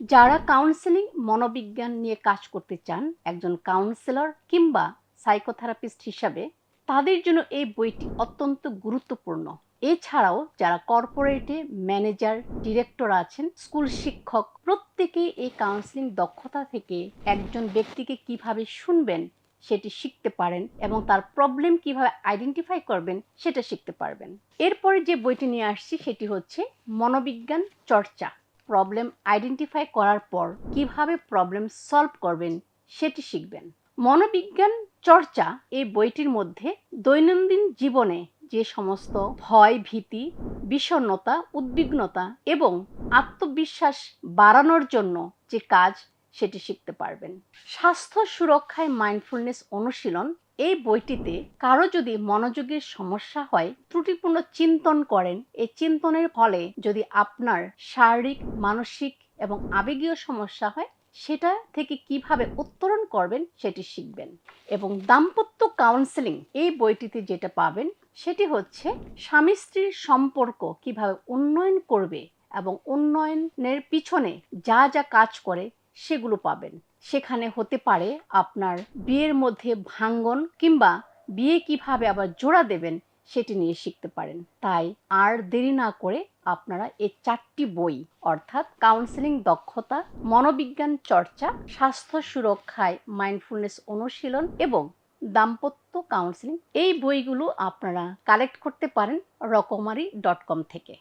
যারা কাউন্সেলিং মনোবিজ্ঞান নিয়ে কাজ করতে চান, একজন কাউন্সিলর কিংবা সাইকোথেরাপিস্ট হিসাবে, তাদের জন্য এই বইটি অত্যন্ত গুরুত্বপূর্ণ। এছাড়াও যারা কর্পোরেটে ম্যানেজার ডিরেক্টর আছেন স্কুল শিক্ষক, প্রত্যেকেই এই কাউন্সিলিং দক্ষতা থেকে একজন ব্যক্তিকে কীভাবে শুনবেন সেটি শিখতে পারেন এবং তার প্রবলেম কীভাবে আইডেন্টিফাই করবেন সেটা শিখতে পারবেন। এরপরে যে বইটি নিয়ে আসছি সেটি হচ্ছে মনোবিজ্ঞান চর্চা। প্রবলেম আইডেন্টিফাই করার পর কীভাবে প্রবলেম সলভ করবেন সেটি শিখবেন। মনোবিজ্ঞান চর্চা এই বইটির মধ্যে দৈনন্দিন জীবনে যে সমস্ত ভয়, ভীতি, বিষণ্ণতা, উদ্বিগ্নতা এবং আত্মবিশ্বাস বাড়ানোর জন্য যে কাজ সেটি শিখতে পারবেন। স্বাস্থ্য সুরক্ষায় মাইন্ডফুলনেস অনুশীলন এই বইটিতে কারও যদি মনোযোগের সমস্যা হয়, ত্রুটিপূর্ণ চিন্তন করেন। এই চিন্তনের ফলে যদি আপনার শারীরিক, মানসিক এবং আবেগীয় সমস্যা হয়, সেটা থেকে কীভাবে উত্তরণ করবেন সেটি শিখবেন। এবং দাম্পত্য কাউন্সেলিং এই বইটিতে যেটা পাবেন, সেটি হচ্ছে স্বামী স্ত্রীর সম্পর্ক কীভাবে উন্নয়ন করবে এবং উন্নয়নের পিছনে যা যা কাজ করে, সেগুলো পাবেন। সেখানে হতে পারে আপনার বিয়ের মধ্যে ভাঙ্গন কিংবা বিয়ে কীভাবে আবার জোড়া দেবেন সেটি নিয়ে শিখতে পারেন। তাই আর দেরি না করে আপনারা এই চারটি বই, অর্থাৎ কাউন্সেলিং দক্ষতা, মনোবিজ্ঞান চর্চা, স্বাস্থ্য সুরক্ষায় মাইন্ডফুলনেস অনুশীলন এবং দাম্পত্য কাউন্সেলিং এই বইগুলো আপনারা কালেক্ট করতে পারেন রকমারি ডট কম থেকে।